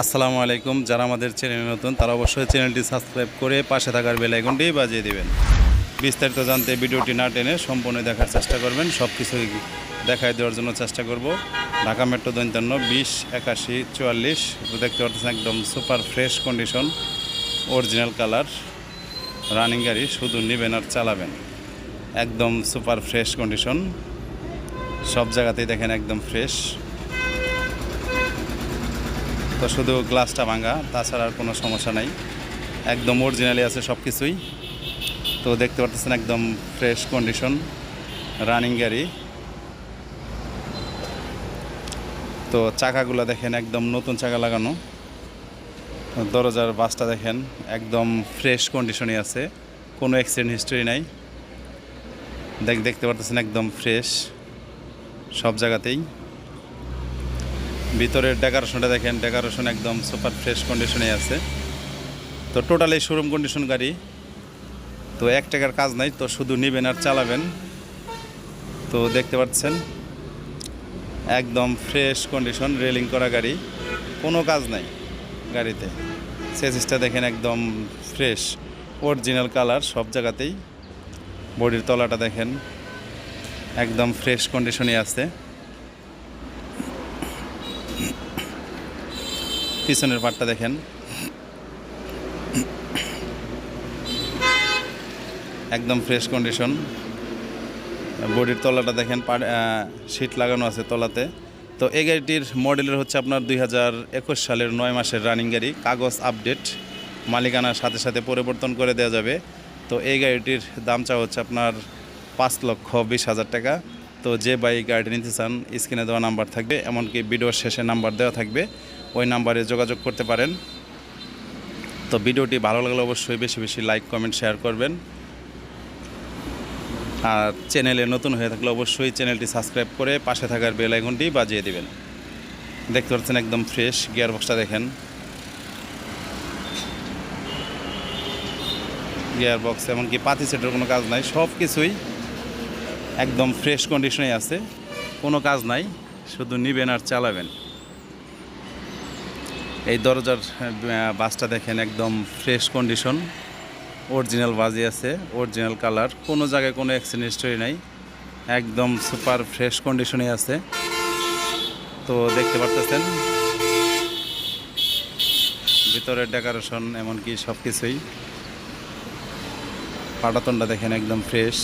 আসসালামু আলাইকুম। যারা আমাদের চ্যানেলে নতুন, তারা অবশ্যই চ্যানেলটি সাবস্ক্রাইব করে পাশে থাকার বেল আইকনটি বাজিয়ে দিবেন। বিস্তারিত জানতে ভিডিওটি না টেনে সম্পূর্ণ দেখার চেষ্টা করবেন। সব কিছুই দেখায় দেওয়ার জন্য চেষ্টা করব। ঢাকা মেট্রো দৈন্তান্ন বিশ, একাশি, চুয়াল্লিশ দেখতে পাচ্ছেন একদম super fresh condition, original colour, running গাড়ি, শুধু নেবেন আর চালাবেন। একদম সুপার ফ্রেশ কন্ডিশন, সব জায়গাতেই দেখেন একদম ফ্রেশ। তো শুধু গ্লাসটা ভাঙা, তাছাড়া আর কোনো সমস্যা নাই। একদম অরিজিনালি আছে সব কিছুই তো দেখতে পারতেছেন একদম ফ্রেশ কন্ডিশন রানিং গাড়ি। তো চাকাগুলো দেখেন একদম নতুন চাকা লাগানো। দরজার বাসটা দেখেন একদম ফ্রেশ কন্ডিশনে আছে। কোনো অ্যাক্সিডেন্ট হিস্টরি নাই। দেখ, দেখতে পারতেছেন একদম ফ্রেশ সব জায়গাতেই। ভিতরের ডেকোরেশনটা দেখেন, ডেকোরেশন একদম সুপার ফ্রেশ কন্ডিশনে আছে। তো টোটালি শোরুম কন্ডিশন গাড়ি, তো এক টাকার কাজ নাই, তো শুধু নেবেন আর চালাবেন। তো দেখতে পাচ্ছেন, একদম ফ্রেশ কন্ডিশন, রেলিং করা গাড়ি, কোনো কাজ নাই গাড়িতে। সেসিসটা দেখেন একদম ফ্রেশ, অরিজিনাল কালার, সব জায়গাতেই। বডির তলাটা দেখেন, একদম ফ্রেশ কন্ডিশনে আছে। পিছনের পাটটা দেখেন। একদম ফ্রেশ কন্ডিশন বডির তলাটা দেখেন সিট লাগানো আছে তলাতে। তো এই গাড়িটির মডেলের হচ্ছে আপনার দুই হাজার একুশ সালের নয় মাসের রানিং গাড়ি, কাগজ আপডেট মালিকানার সাথে সাথে পরিবর্তন করে দেওয়া যাবে। তো এই গাড়িটির দাম চা হচ্ছে আপনার পাঁচ লক্ষ বিশ হাজার টাকা। তো যে বাইক গাড়ি নিতে চান, স্ক্রিনে দেওয়া নাম্বার থাকবে, এমনকি ভিডিওর শেষে নাম্বার দেওয়া থাকবে, ওই নাম্বারে যোগাযোগ করতে পারেন। তো ভিডিওটি ভালো লাগলে অবশ্যই বেশি বেশি লাইক, কমেন্ট, শেয়ার করবেন। আর চ্যানেলে নতুন হয়ে থাকলে অবশ্যই চ্যানেলটি সাবস্ক্রাইব করে পাশে থাকার বেল আইকনটি বাজিয়ে দিবেন। দেখতে পাচ্ছেন একদম ফ্রেশ গিয়ার বক্সটা দেখেন। গিয়ার বক্স এমনকি পাতি সেটের কোনো কাজ নাই সব কিছুই একদম ফ্রেশ কন্ডিশনে আছে। কোনো কাজ নাই, শুধু নিবেন আর চালাবেন। এই দরজার বাসটা দেখেন একদম ফ্রেশ কন্ডিশন অরিজিনাল বাজি আছে অরিজিনাল কালার কোনো জায়গায় কোনো অ্যাক্সিডেন্ট হিস্টোরি নাই। একদম সুপার ফ্রেশ কন্ডিশনে আছে। তো দেখতে পারতেছেন? ভিতরের ডেকোরেশন এমনকি সব কিছুই পাটাতনটা দেখেন একদম ফ্রেশ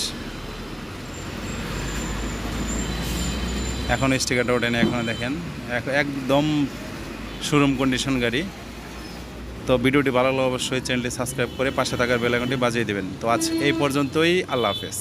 এখন স্টিকারটা ওঠেনি, এখন দেখেন। একদম শোরুম কন্ডিশন গাড়ি। তো ভিডিওটি ভালো লাগলে অবশ্যই চ্যানেলটি সাবস্ক্রাইব করে পাশে থাকার বেলাইকনটি বাজিয়ে দেবেন। তো আজ এই পর্যন্তই, আল্লাহ হাফেজ।